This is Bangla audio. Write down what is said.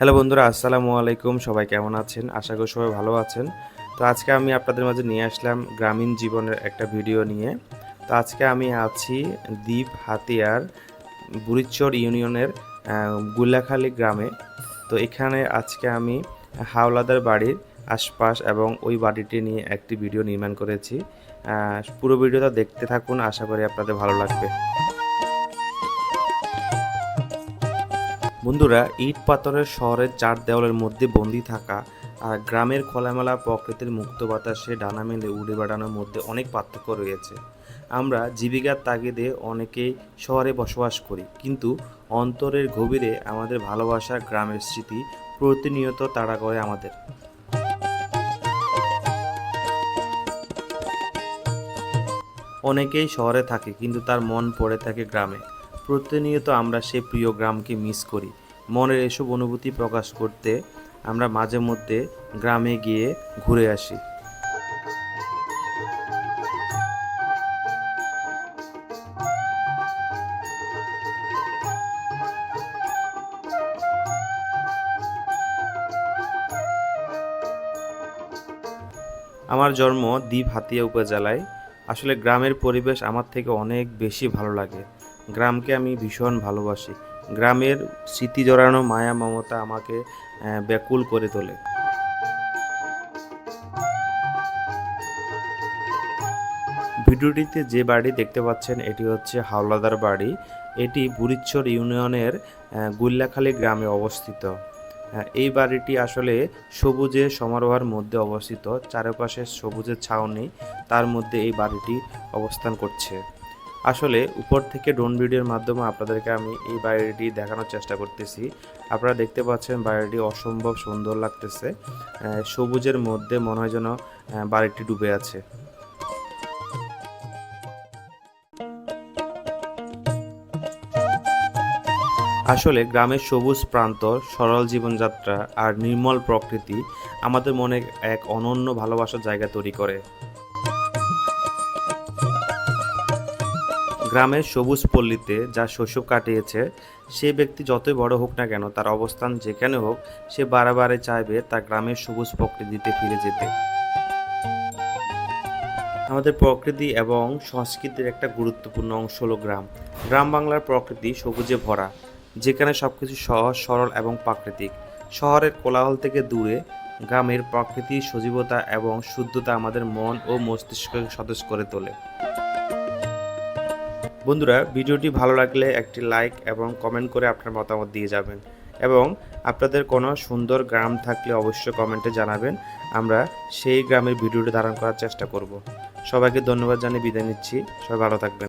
হ্যালো বন্ধুরা, আসসালামু আলাইকুম। সবাই কেমন আছেন? আশা করি সবাই ভালো আছেন। তো আজকে আমি আপনাদের মাঝে নিয়ে আসলাম গ্রামীণ জীবনের একটা ভিডিও নিয়ে। তো আজকে আমি আছি দ্বীপ হাতিয়ার বুড়িচর ইউনিয়নের গুল্লাখালী গ্রামে। তো এখানে আজকে আমি হাওলাদার বাড়ির আশপাশ এবং ওই বাড়িটি নিয়ে একটি ভিডিও নির্মাণ করেছি। পুরো ভিডিওটা দেখতে থাকুন, আশা করি আপনাদের ভালো লাগবে। বন্ধুরা, ইট পাথরের শহরের চার দেওয়ালের মধ্যে বন্দি থাকা আর গ্রামের খোলামেলা প্রকৃতির মুক্ত বাতাসে ডানা মেলে উড়ে বেড়ানোর মধ্যে অনেক পার্থক্য রয়েছে। আমরা জীবিকার তাগিদে অনেকেই শহরে বসবাস করি, কিন্তু অন্তরের গভীরে আমাদের ভালোবাসা গ্রামের স্মৃতি প্রতিনিয়ত তাড়া করে আমাদের। অনেকেই শহরে থাকে, কিন্তু তার মন পড়ে থাকে গ্রামে। প্রতিনিয়ত আমরা সেই প্রিয় গ্রামকে মিস করি। মনের এসব অনুভূতি প্রকাশ করতে আমরা মাঝে মধ্যে গ্রামে গিয়ে ঘুরে আসি। আমার জন্ম দ্বীপ হাতিয়া উপজেলায়। আসলে গ্রামের পরিবেশ আমার থেকে অনেক বেশি ভালো লাগে। গ্রামকে আমি ভীষণ ভালোবাসি। গ্রামের স্মৃতি জড়ানো মায়া মমতা আমাকে ব্যাকুল করে তোলে। ভিডিওটিতে যে বাড়ি দেখতে পাচ্ছেন, এটি হচ্ছে হাওলাদার বাড়ি। এটি বুড়িচ্ছর ইউনিয়নের গুল্লাখালী গ্রামে অবস্থিত। এই বাড়িটি আসলে সবুজে সমারোহের মধ্যে অবস্থিত। চারপাশে সবুজের ছাউনি, তার মধ্যে এই বাড়িটি অবস্থান করছে। আসলে উপর থেকে ড্রোন ভিডিওর মাধ্যমে আপনাদেরকে আমি এই বাড়িটি দেখানোর চেষ্টা করতেছি। আপনারা দেখতে পাচ্ছেন বাড়িটি অসম্ভব সুন্দর লাগতেছে। সবুজের মধ্যে মনে হয় যেন বাড়িটি ডুবে আছে। আসলে গ্রামের সবুজ প্রান্তর, সরল জীবনযাত্রা আর নির্মল প্রকৃতি আমাদের মনে এক অনন্য ভালোবাসার জায়গা তৈরি করে। গ্রামের সবুজ পল্লীতে যা শৈশব কাটিয়েছে, সে ব্যক্তি যতই বড় হোক না কেন তার অবস্থান যেখানে হোক, সে বারে চাইবে তার গ্রামের সবুজ প্রকৃতিতে ফিরে যেতে। আমাদের প্রকৃতি এবং সংস্কৃতির একটা গুরুত্বপূর্ণ অংশ হলো গ্রাম। গ্রাম বাংলার প্রকৃতি সবুজে ভরা, যেখানে সব কিছু সহজ, সরল এবং প্রাকৃতিক। শহরের কোলাহল থেকে দূরে, গ্রামের প্রকৃতি সজীবতা এবং শুদ্ধতা আমাদের মন ও মস্তিষ্ককে সতেজ করে তোলে। বন্ধুরা, ভিডিওটি ভালো লাগলে একটি লাইক এবং কমেন্ট করে আপনার মতামত দিয়ে যাবেন এবং আপনাদের কোনো সুন্দর গ্রাম থাকলে অবশ্যই কমেন্টে জানাবেন। আমরা সেই গ্রামের ভিডিওটি ধারণ করার চেষ্টা করব। সবাইকে ধন্যবাদ জানিয়ে বিদায় নিচ্ছি। সবাই ভালো থাকবেন।